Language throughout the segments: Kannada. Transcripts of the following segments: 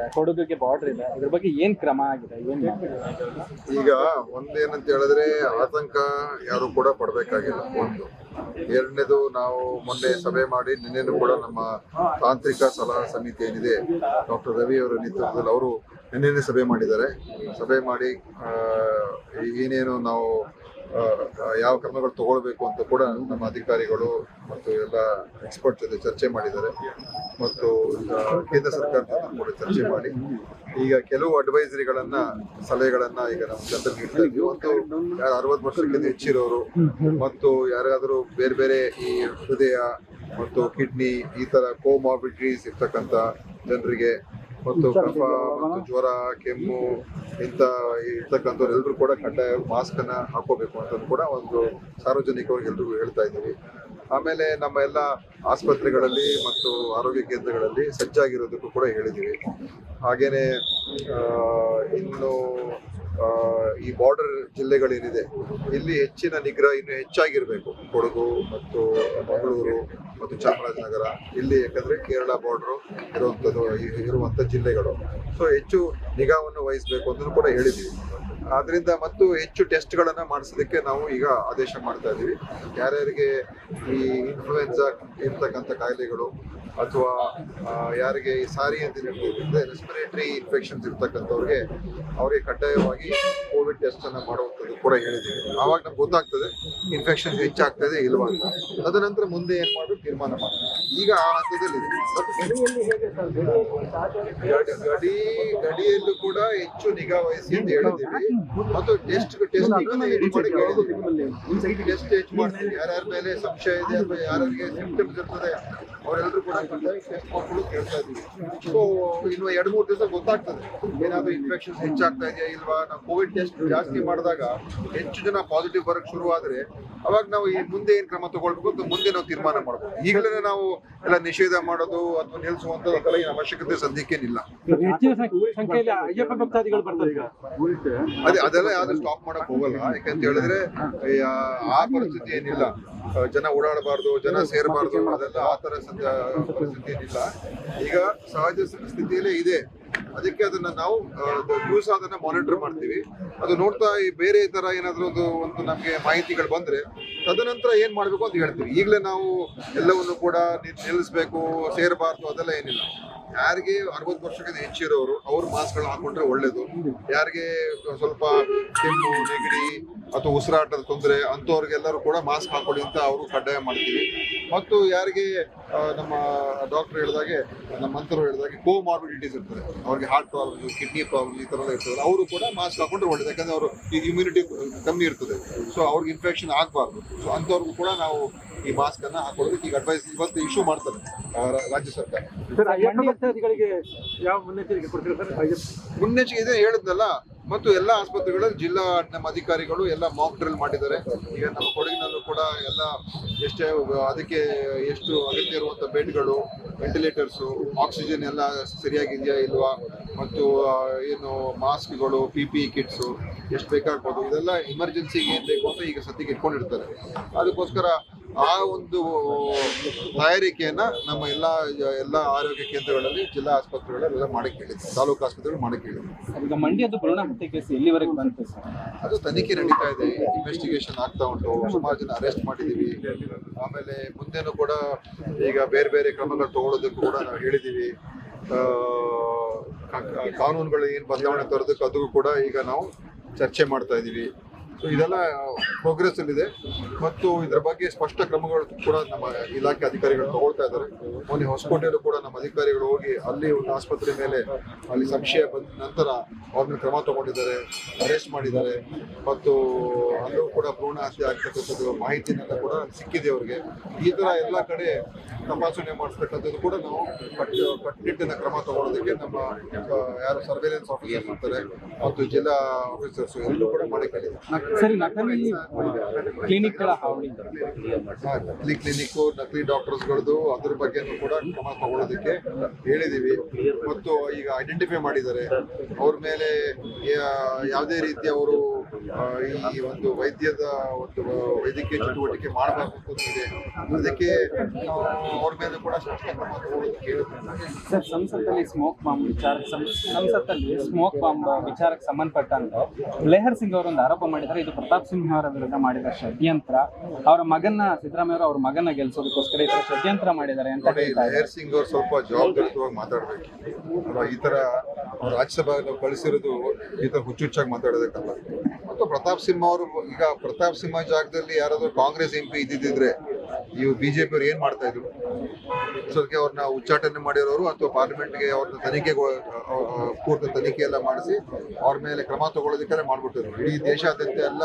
ಇದೆ ಕೊಡಗಿಗೆ ಬಾರ್ಡರ್ ಇದೆ. ಇದ್ರ ಬಗ್ಗೆ ಏನ್ ಕ್ರಮ ಆಗಿದೆ? ಏನ್ ಈಗ ಒಂದೇನಂತ ಹೇಳಿದ್ರೆ ಆತಂಕ ಯಾರು ಕೂಡ ಪಡಬೇಕಾಗಿಲ್ಲ. ಒಂದು. ಎರಡನೇದು ನಾವು ಮೊನ್ನೆ ಸಭೆ ಮಾಡಿ ನಿನ್ನೆನೂ ಕೂಡ ನಮ್ಮ ತಾಂತ್ರಿಕ ಸಲಹಾ ಸಮಿತಿ ಏನಿದೆ, ಡಾಕ್ಟರ್ ರವಿ ಅವರ ನೇತೃತ್ವದಲ್ಲಿ ಅವರು ನಿನ್ನೆನೇ ಸಭೆ ಮಾಡಿದ್ದಾರೆ. ಸಭೆ ಮಾಡಿ ಏನೇನು ನಾವು ಯಾವ ಕ್ರಮಗಳು ತಗೊಳ್ಬೇಕು ಅಂತ ಕೂಡ ನಮ್ಮ ಅಧಿಕಾರಿಗಳು ಮತ್ತು ಎಲ್ಲ ಎಕ್ಸ್ಪರ್ಟ್ ಜೊತೆ ಚರ್ಚೆ ಮಾಡಿದ್ದಾರೆ. ಮತ್ತು ಕೇಂದ್ರ ಸರ್ಕಾರ ಕೂಡ ಚರ್ಚೆ ಮಾಡಿ. ಈಗ ಕೆಲವು ಅಡ್ವೈಸರಿಗಳನ್ನ ಸಲಹೆಗಳನ್ನ ಈಗ ನಮ್ಮ ಜನರು ನೀಡ್ತಾ ಒಂದು ಯಾರು ಅರವತ್ತು ವರ್ಷಕ್ಕಿಂತ ಹೆಚ್ಚಿರೋರು ಮತ್ತು ಯಾರಿಗಾದರೂ ಬೇರೆ ಬೇರೆ ಈ ಹೃದಯ ಮತ್ತು ಕಿಡ್ನಿ ಈ ತರ ಕೋಮಾರ್ಬಿಡಿಟೀಸ್ ಇರ್ತಕ್ಕಂಥ ಜನರಿಗೆ ಮತ್ತು ಕಫ ಮತ್ತು ಜ್ವರ ಕೆಮ್ಮು ಇಂಥ ಇರ್ತಕ್ಕಂಥವ್ರು ಎಲ್ಲರೂ ಕೂಡ ಕಡ್ಡಾಯ ಮಾಸ್ಕ್ ಅನ್ನ ಹಾಕೋಬೇಕು ಅಂತ ಕೂಡ ಒಂದು ಸಾರ್ವಜನಿಕವಾಗಿ ಎಲ್ರಿಗೂ ಹೇಳ್ತಾ ಇದ್ದೀವಿ. ಆಮೇಲೆ ನಮ್ಮ ಎಲ್ಲ ಆಸ್ಪತ್ರೆಗಳಲ್ಲಿ ಮತ್ತು ಆರೋಗ್ಯ ಕೇಂದ್ರಗಳಲ್ಲಿ ಸಜ್ಜಾಗಿರೋದಕ್ಕೂ ಕೂಡ ಹೇಳಿದ್ದೀವಿ. ಹಾಗೇನೆ ಆ, ಇನ್ನು ಈ ಬಾರ್ಡರ್ ಜಿಲ್ಲೆಗಳೇನಿದೆ, ಇಲ್ಲಿ ಹೆಚ್ಚಿನ ನಿಗ್ರಹ ಇನ್ನು ಹೆಚ್ಚಾಗಿರಬೇಕು. ಕೊಡಗು ಮತ್ತು ಮಂಗಳೂರು ಮತ್ತು ಚಾಮರಾಜನಗರ. ಇಲ್ಲಿ ಯಾಕಂದ್ರೆ ಕೇರಳ ಬಾರ್ಡರ್ ಇರುವಂಥದ್ದು ಇರುವಂಥ ಜಿಲ್ಲೆಗಳು. ಸೊ ಹೆಚ್ಚು ನಿಗಾವನ್ನು ವಹಿಸಬೇಕು ಅಂತ ಕೂಡ ಹೇಳಿದ್ದೀವಿ ಆದ್ರಿಂದ ಮತ್ತು ಹೆಚ್ಚು ಟೆಸ್ಟ್ಗಳನ್ನು ಮಾಡಿಸೋದಕ್ಕೆ ನಾವು ಈಗ ಆದೇಶ ಮಾಡ್ತಾ ಇದ್ದೀವಿ ಯಾರ್ಯಾರಿಗೆ ಈ ಇನ್ಫ್ಲೂಯೆನ್ಸಾ ಇರ್ತಕ್ಕಂಥ ಕಾಯಿಲೆಗಳು ಅಥವಾ ಯಾರಿಗೆ ಈ ಸಾರಿ ಅಂತ ರೆಸ್ಪಿರೇಟರಿ ಇನ್ಫೆಕ್ಷನ್ಸ್ ಇರ್ತಕ್ಕಂಥವ್ರಿಗೆ ಅವರಿಗೆ ಕಡ್ಡಾಯವಾಗಿ ಕೋವಿಡ್ ಟೆಸ್ಟ್ ಅನ್ನ ಮಾಡುವಂಥದ್ದು ಕೂಡ ಹೇಳಿದ್ದೀವಿ ಆವಾಗ ನಮ್ಗೆ ಗೊತ್ತಾಗ್ತದೆ ಇನ್ಫೆಕ್ಷನ್ ಹೆಚ್ಚಾಗ್ತದೆ ಇಲ್ವಾ ಅಂತ. ತದನಂತರ ಮುಂದೆ ಏನ್ ಮಾಡೋದು ತೀರ್ಮಾನ ಮಾಡ್ತೀವಿ ಈಗ ಆ ಹಂತದಲ್ಲಿ ಗಡಿ ಗಡಿ ಗಡಿಯಲ್ಲೂ ಕೂಡ ಹೆಚ್ಚು ನಿಗಾ ವಹಿಸಿ ಅಂತ ಹೇಳಿದ್ದೀವಿ. ಮತ್ತು ಟೆಸ್ಟ್ ಟೆಸ್ಟ್ ಟೆಸ್ಟ್ ಹೆಚ್ಚು ಮಾಡ್ತೀವಿ. ಯಾರ್ಯಾರ ಮೇಲೆ ಸಂಶಯ ಇದೆ ಅಥವಾ ಯಾರಿಗೆ ಸಿಂಪ್ಟಮ್ಸ್ ಇರ್ತದೆ ಅವರೆಲ್ಲರೂ ಕೂಡ ಮಕ್ಕಳು ಕೇಳ್ತಾ ಇದ್ದೀವಿ. ಸೊ ಇನ್ನು ಎರಡು ಮೂರು ದಿವಸ ಗೊತ್ತಾಗ್ತದೆ. ಏನಾದ್ರೂ ಇನ್ಫೆಕ್ಷನ್ ಹೆಚ್ಚಾಗ್ತಾ ಇದೆಯಾ ಇಲ್ವಾ? ನಾವು ಕೋವಿಡ್ ಟೆಸ್ಟ್ ಜಾಸ್ತಿ ಮಾಡಿದಾಗ ಹೆಚ್ಚು ಜನ ಪಾಸಿಟಿವ್ ಬರಕ್ ಶುರು ಆದ್ರೆ ಅವಾಗ ನಾವು ಈ ಮುಂದೆ ಏನ್ ಕ್ರಮ ತಗೊಳ್ಬೇಕು ಅಂತ ಮುಂದೆ ನಾವು ತೀರ್ಮಾನ ಮಾಡ್ಬೋದು. ಈಗಲೇ ನಾವು ಎಲ್ಲ ನಿಷೇಧ ಮಾಡೋದು ಅಥವಾ ನಿಲ್ಲಿಸುವಂತ ಏನು ಅವಶ್ಯಕತೆ ಸದ್ಯಕ್ಕೇನಿಲ್ಲ. ಅದೇ ಅದೆಲ್ಲ ಯಾವ್ದು ಸ್ಟಾಪ್ ಮಾಡಕ್ ಹೋಗಲ್ಲ. ಯಾಕಂತ ಹೇಳಿದ್ರೆ ಆ- ಪರಿಸ್ಥಿತಿ ಏನಿಲ್ಲ. ಜನ ಓಡಾಡಬಾರ್ದು ಜನ ಸೇರಬಾರ್ದು ಅದೆಲ್ಲ ಆ ಥರ ಸದ್ಯ ಪರಿಸ್ಥಿತಿ ಏನಿಲ್ಲ ಈಗ ಸಹಜ ಸ್ಥಿತಿಯಲ್ಲೇ ಇದೆ. ಅದಕ್ಕೆ ಅದನ್ನ ನಾವು ದಿವಸ ಅದನ್ನ ಮಾನಿಟರ್ ಮಾಡ್ತೀವಿ. ಅದು ನೋಡ್ತಾ ಈ ಬೇರೆ ತರ ಏನಾದ್ರು ಒಂದು ಒಂದು ನಮ್ಗೆ ಮಾಹಿತಿಗಳು ಬಂದ್ರೆ ತದನಂತರ ಏನ್ ಮಾಡ್ಬೇಕು ಅಂತ ಹೇಳ್ತೀವಿ. ಈಗಲೇ ನಾವು ಎಲ್ಲವನ್ನು ಕೂಡ ನಿಲ್ಲಿಸ್ಬೇಕು, ಸೇರಬಾರ್ದು ಅದೆಲ್ಲ ಏನಿಲ್ಲ. ಯಾರಿಗೆ ಅರವತ್ತು ವರ್ಷಕ್ಕಿಂತ ಹೆಚ್ಚಿರೋರು ಅವ್ರು ಮಾಸ್ಕ್ಗಳು ಹಾಕೊಂಡ್ರೆ ಒಳ್ಳೇದು. ಯಾರಿಗೆ ಸ್ವಲ್ಪ ಕೆಮ್ಮು, ನೆಗಡಿ ಅಥವಾ ಉಸಿರಾಟದ ತೊಂದರೆ ಅಂಥವ್ರಿಗೆಲ್ಲರೂ ಕೂಡ ಮಾಸ್ಕ್ ಹಾಕೊಳ್ಳಿ ಅಂತ ಅವರು ಕಡ್ಡಾಯ ಮಾಡ್ತೀವಿ. ಮತ್ತು ಯಾರಿಗೆ ನಮ್ಮ ಡಾಕ್ಟರ್ ಹೇಳಿದಾಗೆ, ನಮ್ಮ ಮಂತ್ರರು ಹೇಳಿದಾಗೆ ಕೋಮಾರ್ಬಿಡಿಟೀಸ್ ಇರ್ತದೆ. ಅವ್ರಿಗೆ ಹಾರ್ಟ್ ಪ್ರಾಬ್ಲಮ್ ಕಿಡ್ನಿ ಪ್ರಾಬ್ಲಮ್ ಈ ಥರ ಇರ್ತದೆ ಅವರು ಕೂಡ ಮಾಸ್ಕ್ ಹಾಕೊಂಡ್ರೆ ಒಳ್ಳೇದು. ಯಾಕಂದ್ರೆ ಅವರು ಈ ಇಮ್ಯುನಿಟಿ ಕಮ್ಮಿ ಇರ್ತದೆ. ಸೊ ಅವ್ರಿಗೆ ಇನ್ಫೆಕ್ಷನ್ ಆಗಬಾರ್ದು. ಸೊ ಅಂಥವ್ರಿಗೂ ಕೂಡ ನಾವು ಈ ಮಾಸ್ಕ್ ಅನ್ನ ಹಾಕೊಳ್ಳೋದಕ್ಕೆ ಈಗ ಅಡ್ವೈಸ್ ಇವತ್ತು ಇಶ್ಯೂ ಮಾಡ್ತಾರೆ ರಾಜ್ಯ ಸರ್ಕಾರ. ಯಾವ ಮುನ್ನೆಚ್ಚರಿಕೆ ಕೊಡ್ತೀರಾ ಸರ್? ಮುನ್ನೆಚ್ಚರಿಕೆ ಇದೆ ಹೇಳಿದ್ನಲ್ಲ, ಮತ್ತು ಎಲ್ಲ ಆಸ್ಪತ್ರೆಗಳಲ್ಲಿ ಜಿಲ್ಲಾ ನಮ್ಮ ಅಧಿಕಾರಿಗಳು ಎಲ್ಲ ಮಾಕ್ ಡ್ರಿಲ್ ಮಾಡಿದ್ದಾರೆ. ಈಗ ನಮ್ಮ ಕೊಡಗಿನಲ್ಲೂ ಕೂಡ ಎಲ್ಲ ಎಷ್ಟೇ, ಅದಕ್ಕೆ ಎಷ್ಟು ಅಗತ್ಯ ಇರುವಂಥ ಬೆಡ್ಗಳು ವೆಂಟಿಲೇಟರ್ಸು ಆಕ್ಸಿಜನ್ ಎಲ್ಲ ಸರಿಯಾಗಿದೆಯಾ ಇಲ್ವಾ, ಮತ್ತು ಏನು ಮಾಸ್ಕ್ಗಳು ಪಿ ಪಿ ಕಿಟ್ಸು ಎಷ್ಟು ಬೇಕಾಗ್ಬೋದು, ಇದೆಲ್ಲ ಎಮರ್ಜೆನ್ಸಿಗೆ ಏನು ಬೇಕು ಅಂತ ಈಗ ಸದ್ಯಕ್ಕೆ ಇಟ್ಕೊಂಡಿರ್ತಾರೆ. ಅದಕ್ಕೋಸ್ಕರ ಆ ಒಂದು ತಯಾರಿಕೆಯನ್ನ ನಮ್ಮ ಎಲ್ಲ ಎಲ್ಲ ಆರೋಗ್ಯ ಕೇಂದ್ರಗಳಲ್ಲಿ ಜಿಲ್ಲಾ ಆಸ್ಪತ್ರೆಗಳಲ್ಲಿ ಎಲ್ಲ ಮಾಡಕ್ಕೆ ಹೇಳಿದ್ರು ತಾಲೂಕು ಆಸ್ಪತ್ರೆಗಳು ಮಾಡಕ್ಕೆ ಹೇಳಿದ್ರು ಈಗ ಮಂಡ್ಯದ ಭ್ರೂಣ ಹತ್ಯೆ ಕೇಸ್ ಎಲ್ಲಿವರೆಗೆ ಬಂತು ಅದು ತನಿಖೆ ನಡೀತಾ ಇದೆ. ಇನ್ವೆಸ್ಟಿಗೇಷನ್ ಆಗ್ತಾ ಉಂಟು. ಸುಮಾರು ಜನ ಅರೆಸ್ಟ್ ಮಾಡಿದೀವಿ. ಆಮೇಲೆ ಮುಂದೆನೂ ಕೂಡ ಈಗ ಬೇರೆ ಬೇರೆ ಕ್ರಮಗಳು ತಗೊಳ್ಳೋದಕ್ಕೂ ಕೂಡ ನಾವು ಹೇಳಿದೀವಿ. ಆ, ಕಾನೂನುಗಳು ಏನು ಬದಲಾವಣೆ ತರೋದಕ್ಕೆ ಅದು ಕೂಡ ಈಗ ನಾವು ಚರ್ಚೆ ಮಾಡ್ತಾ ಇದ್ದೀವಿ ಸೊ ಇದೆಲ್ಲ ಪ್ರೋಗ್ರೆಸ್ ಇದೆ ಮತ್ತು ಇದರ ಬಗ್ಗೆ ಸ್ಪಷ್ಟ ಕ್ರಮಗಳು ಕೂಡ ನಮ್ಮ ಇಲಾಖೆ ಅಧಿಕಾರಿಗಳು ತಗೊಳ್ತಾ ಇದ್ದಾರೆ. ಮೊನ್ನೆ ಹೊಸಕೋಟೆಯಲ್ಲೂ ಕೂಡ ನಮ್ಮ ಅಧಿಕಾರಿಗಳು ಹೋಗಿ ಅಲ್ಲಿ ಒಂದು ಆಸ್ಪತ್ರೆ ಮೇಲೆ ಅಲ್ಲಿ ಸಂಶಯ ಬಂದ ನಂತರ ಅವ್ರ ಕ್ರಮ ತಗೊಂಡಿದ್ದಾರೆ ಅರೆಸ್ಟ್ ಮಾಡಿದ್ದಾರೆ. ಮತ್ತು ಅಲ್ಲೂ ಕೂಡ ಭ್ರೂಣ ಹತ್ಯೆ ಆಗ್ತಕ್ಕಂಥದ್ದು ಮಾಹಿತಿನೆಲ್ಲ ಕೂಡ ಸಿಕ್ಕಿದೆ ಅವರಿಗೆ. ಈ ತರ ಎಲ್ಲ ಕಡೆ ತಪಾಸಣೆ ಮಾಡಿಸ್ತಕ್ಕಂಥದ್ದು ಕೂಡ ನಾವು ಕಟ್ ಕಟ್ಟುನಿಟ್ಟಿನ ಕ್ರಮ ತಗೊಳ್ಳೋದಕ್ಕೆ ನಮ್ಮ ಯಾರು ಸರ್ವೇಲೆನ್ಸ್ ಆಫೀಸರ್ ಮಾಡ್ತಾರೆ ಮತ್ತು ಜಿಲ್ಲಾ ಆಫೀಸರ್ಸ್ ಎಲ್ಲರೂ ಕೂಡ ಮಾಡಿ ಸರಿ, ನಕಲಿ ಕ್ಲಿನಿಕ್ಗಳ ಹಾವಳಿ ನಕಲಿ ಕ್ಲಿನಿಕ್ ನಕಲಿ ಡಾಕ್ಟರ್ಸ್ಗಳದ್ದು ಅದ್ರ ಬಗ್ಗೆನೂ ಕೂಡ ಕ್ರಮ ತಗೊಳ್ಳೋದಕ್ಕೆ ಹೇಳಿದೀವಿ. ಮತ್ತು ಈಗ ಐಡೆಂಟಿಫೈ ಮಾಡಿದ್ದಾರೆ. ಅವ್ರ ಮೇಲೆ ಯಾವುದೇ ರೀತಿ ಅವರು ಈ ಒಂದು ವೈದ್ಯದ ಒಂದು ವೈದ್ಯಕೀಯ ಚಟುವಟಿಕೆ ಮಾಡಬೇಕು ಅಂತ ಇದೆ. ಅದಕ್ಕೆ ನಾವು ಅವ್ರ ಮೇಲೆ ಕೂಡ ಸರ್ ಸಂಸತ್ತಲ್ಲಿ ಸ್ಮೋಕ್ ಬಾಂಬ್ ವಿಚಾರ ಸಂಸತ್ತಲ್ಲಿ ಸ್ಮೋಕ್ ಬಾಂಬ್ ವಿಚಾರಕ್ಕೆ ಸಂಬಂಧಪಟ್ಟಂತೆ ಲೆಹರ್ ಸಿಂಗ್ ಅವರು ಒಂದು ಆರೋಪ ಮಾಡಿದ್ದಾರೆ. ಇದು ಪ್ರತಾಪ್ ಸಿಂಹ ಅವರ ವಿರುದ್ಧ ಮಾಡಿದ ಷಡ್ಯಂತ್ರ. ಅವರ ಮಗನ ಸಿದ್ದರಾಮಯ್ಯ ಅವರು ಮಗನ ಗೆಲ್ಸೋದಕ್ಕೋಸ್ಕರ ಈ ತರ ಷಡ್ಯಂತ್ರ ಮಾಡಿದ್ದಾರೆ ಅಂತ ಲೆಹರ್ ಸಿಂಗ್ ಅವರು ಸ್ವಲ್ಪ ಜವಾಬ್ದಾರಿತವಾಗಿ ಮಾತಾಡಬೇಕು. ಈ ತರ ರಾಜ್ಯಸಭೆಯನ್ನು ರಾಜ್ಯಸಭಾ ಕಳಿಸಿರೋದು ಈ ತರ ಹುಚ್ಚುಚ್ಚಾಗಿ ಮಾತಾಡೋದಕ್ಕಲ್ಲ ಮತ್ತು ಪ್ರತಾಪ್ ಸಿಂಹ ಅವರು, ಈಗ ಪ್ರತಾಪ್ ಸಿಂಹ ಜಾಗದಲ್ಲಿ ಯಾರಾದ್ರೂ ಕಾಂಗ್ರೆಸ್ ಎಂ ಪಿ ಇದ್ದಿದ್ರೆ ಇವು ಬಿಜೆಪಿ ಅವ್ರು ಏನ್ ಮಾಡ್ತಾ ಇದ್ರು? ಸೊ ಅವ್ರನ್ನ ಉಚ್ಚಾಟನೆ ಮಾಡಿರೋರು ಅಥವಾ ಪಾರ್ಲಿಮೆಂಟ್ಗೆ ಅವ್ರನ್ನ ತನಿಖೆ ಪೂರ್ತಿ ತನಿಖೆ ಎಲ್ಲ ಮಾಡಿಸಿ ಅವ್ರ ಮೇಲೆ ಕ್ರಮ ತಗೊಳ್ಳೋದಕ್ಕೆಲ್ಲ ಮಾಡ್ಬಿಟ್ಟಿದ್ರು ಇಡೀ ದೇಶಾದ್ಯಂತ ಎಲ್ಲ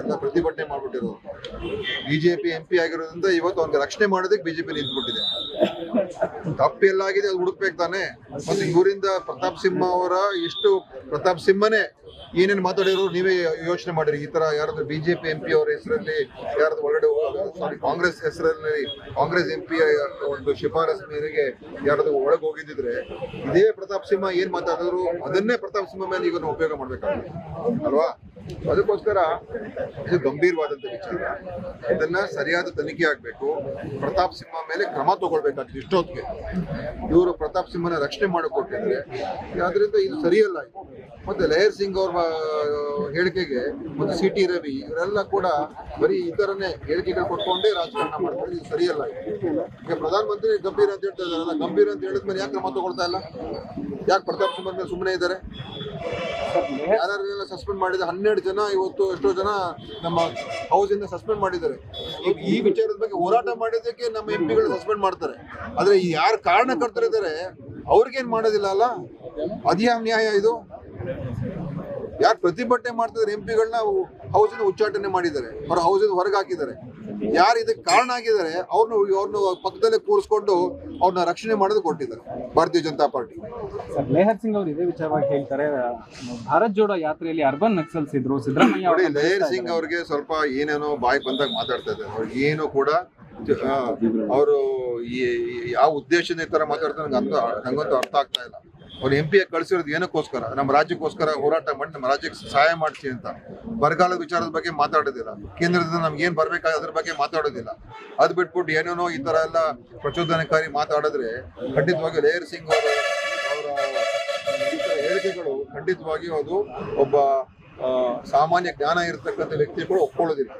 ಎಲ್ಲ ಪ್ರತಿಭಟನೆ ಮಾಡ್ಬಿಟ್ಟಿರೋರು. ಬಿಜೆಪಿ ಎಂ ಪಿ ಆಗಿರೋದ್ರಿಂದ ಇವತ್ತು ಅವ್ರಿಗೆ ರಕ್ಷಣೆ ಮಾಡೋದಕ್ಕೆ ಬಿಜೆಪಿ ನಿಂತ್ಬಿಟ್ಟಿದೆ. ತಪ್ಪು ಎಲ್ಲಾಗಿದೆ ಅದು ಹುಡುಕ್ಬೇಕು ತಾನೆ. ಮತ್ತೆ ಇವರಿಂದ ಪ್ರತಾಪ್ ಸಿಂಹ ಅವರ ಇಷ್ಟು ಪ್ರತಾಪ್ ಸಿಂಹನೇ ಏನೇನು ಮಾತಾಡಿರೋ ನೀವೇ ಯೋಚನೆ ಮಾಡಿರಿ. ಈ ತರ ಯಾರಾದ್ರೂ ಬಿಜೆಪಿ ಎಂ ಪಿ ಅವರ ಹೆಸರಲ್ಲಿ ಯಾರಾದ್ರೂ ಒಳಗಡೆ ಸಾರಿ ಕಾಂಗ್ರೆಸ್ ಹೆಸರಲ್ಲಿ ಕಾಂಗ್ರೆಸ್ ಎಂ ಪಿ ಒಂದು ಶಿಫಾರಸ್ ಮೇರೆಗೆ ಯಾರಾದ್ರೂ ಒಳಗೆ ಹೋಗಿದ್ದಿದ್ರೆ, ಇದೇ ಪ್ರತಾಪ್ ಸಿಂಹ ಏನ್ ಮಾತಾಡಿದ್ರು, ಅದನ್ನೇ ಪ್ರತಾಪ್ ಸಿಂಹ ಮೇಲೆ ಈಗ ಉಪಯೋಗ ಮಾಡ್ಬೇಕಾಗುತ್ತೆ. ಅಲ್ವಾ? ಅದಕ್ಕೋಸ್ಕರ ಇದು ಗಂಭೀರವಾದಂತ ವಿಚಾರ. ಇದನ್ನ ಸರಿಯಾದ ತನಿಖೆ ಆಗ್ಬೇಕು. ಪ್ರತಾಪ್ ಸಿಂಹ ಮೇಲೆ ಕ್ರಮ ತಗೊಳ್ಬೇಕಾಗ್ತದೆ ಇಷ್ಟೊತ್ತಿಗೆ. ಇವರು ಪ್ರತಾಪ್ ಸಿಂಹನ ರಕ್ಷಣೆ ಮಾಡಿಕೊಟ್ಟಿದ್ರೆ ಅದರಿಂದ ಇದು ಸರಿಯಲ್ಲ ಮತ್ತೆ ಲಯರ್ ಸಿಂಗ್ ಅವ್ರ ಹೇಳಿಕೆಗೆ ಮತ್ತು ಸಿ ಟಿ ರವಿ ಇವರೆಲ್ಲ ಕೂಡ ಬರೀ ಈ ತರನೇ ಹೇಳಿಕೆಗಳು ಕೊಟ್ಕೊಂಡೇ ರಾಜಕಾರಣ ಮಾಡ್ತಾರೆ ಇದು ಸರಿಯಲ್ಲ ಈಗ ಪ್ರಧಾನಮಂತ್ರಿ ಗಂಭೀರ ಅಂತ ಹೇಳ್ತಾ ಇದಾರಲ್ಲ ಗಂಭೀರ ಅಂತ ಹೇಳಿದ್ಮೇಲೆ ಯಾಕೆ ಕ್ರಮ ತಗೊಳ್ತಾ ಇಲ್ಲ? ಯಾಕೆ ಪ್ರತಾಪ್ ಸಿಂಹ ಸುಮ್ಮನೆ ಇದ್ದಾರೆ? ಯಾರ್ಯಾರನ್ನೆಲ್ಲ ಸಸ್ಪೆಂಡ್ ಮಾಡಿದ ಹನ್ನೆರಡು ಜನ, ಇವತ್ತು ಎಷ್ಟೋ ಜನ ನಮ್ಮ ಹೌಸ್ ಇಂದ ಸಸ್ಪೆಂಡ್ ಮಾಡಿದ್ದಾರೆ. ಈ- ಈ ವಿಚಾರದ ಬಗ್ಗೆ ಹೋರಾಟ ಮಾಡಿದ್ದಕ್ಕೆ ನಮ್ಮ ಎಂ ಪಿಗಳು ಸಸ್ಪೆಂಡ್ ಮಾಡ್ತಾರೆ. ಆದ್ರೆ ಯಾರು ಕಾರಣಕರ್ತರಿದ್ದಾರೆ ಅವ್ರಿಗೇನ್ ಮಾಡೋದಿಲ್ಲ ಅಲ್ಲ? ಅದ್ಯಾವ ನ್ಯಾಯ ಇದು. ಯಾರು ಪ್ರತಿಭಟನೆ ಮಾಡ್ತಿದ್ದಾರೆ ಎಂ ಪಿಗಳನ್ನ ಹೌಸಿಂದ ಉಚ್ಚಾಟನೆ ಮಾಡಿದ್ದಾರೆ. ಅವ್ರ ಹೌಸಿಂದ ಹೊರಗೆ ಹಾಕಿದ್ದಾರೆ. ಯಾರು ಇದಕ್ಕೆ ಕಾರಣ ಆಗಿದ್ದಾರೆ ಅವ್ರನ್ನ ಅವ್ರನ್ನ ಪಕ್ಕದಲ್ಲೇ ಕೂರಿಸ್ಕೊಂಡು ಅವ್ರನ್ನ ರಕ್ಷಣೆ ಮಾಡೋದು ಕೊಟ್ಟಿದ್ದಾರೆ ಭಾರತೀಯ ಜನತಾ ಪಾರ್ಟಿ. ಲೇಹರ್ ಸಿಂಗ್ ಅವರು ಇದೇ ವಿಚಾರವಾಗಿ ಹೇಳ್ತಾರೆ ಭಾರತ್ ಜೋಡೋ ಯಾತ್ರೆಯಲ್ಲಿ ಅರ್ಬನ್ ನಕ್ಸಲ್ಸ್ ಇದ್ರು ಸಿದ್ದರಾಮಯ್ಯ ನೋಡಿ ಅವ್ರನ್ನ ಸಿಂಗ್ ಅವ್ರಿಗೆ ಸ್ವಲ್ಪ ಏನೇನೋ ಬಾಯಿ ಬಂದಾಗ ಮಾತಾಡ್ತಾ ಇದ್ದಾರೆ. ಅವ್ರಿಗೆ ಏನು ಕೂಡ ಅವರು ಯಾವ ಉದ್ದೇಶದ ಈ ತರ ಮಾತಾಡ್ತಾರೆ ನಂಗಂತೂ ನಂಗಂತೂ ಅರ್ಥ ಆಗ್ತಾ ಇಲ್ಲ. ಅವ್ರು ಎಂ ಪಿ ಕಳಿಸಿರೋದು ಏನಕ್ಕೋಸ್ಕರ? ನಮ್ಮ ರಾಜ್ಯಕ್ಕೋಸ್ಕರ ಹೋರಾಟ ಮಾಡಿ ನಮ್ಮ ರಾಜ್ಯಕ್ಕೆ ಸಹಾಯ ಮಾಡ್ತೀವಿ ಅಂತ. ಬರಗಾಲದ ವಿಚಾರದ ಬಗ್ಗೆ ಮಾತಾಡೋದಿಲ್ಲ. ಕೇಂದ್ರದಿಂದ ನಮ್ಗೆ ಏನು ಬರಬೇಕಾದ ಅದ್ರ ಬಗ್ಗೆ ಮಾತಾಡೋದಿಲ್ಲ. ಅದು ಬಿಟ್ಬಿಟ್ಟು ಏನೇನೋ ಈ ತರ ಎಲ್ಲ ಪ್ರಚೋದನಕಾರಿ ಮಾತಾಡಿದ್ರೆ ಖಂಡಿತವಾಗಿ ಲೇಯರ್ ಸಿಂಗ್ ಅವರು, ಅವರ ಹೇಳಿಕೆಗಳು ಖಂಡಿತವಾಗಿಯೂ ಅದು ಒಬ್ಬ ಸಾಮಾನ್ಯ ಜ್ಞಾನ ಇರತಕ್ಕಂಥ ವ್ಯಕ್ತಿಗಳು ಒಪ್ಕೊಳ್ಳೋದಿಲ್ಲ.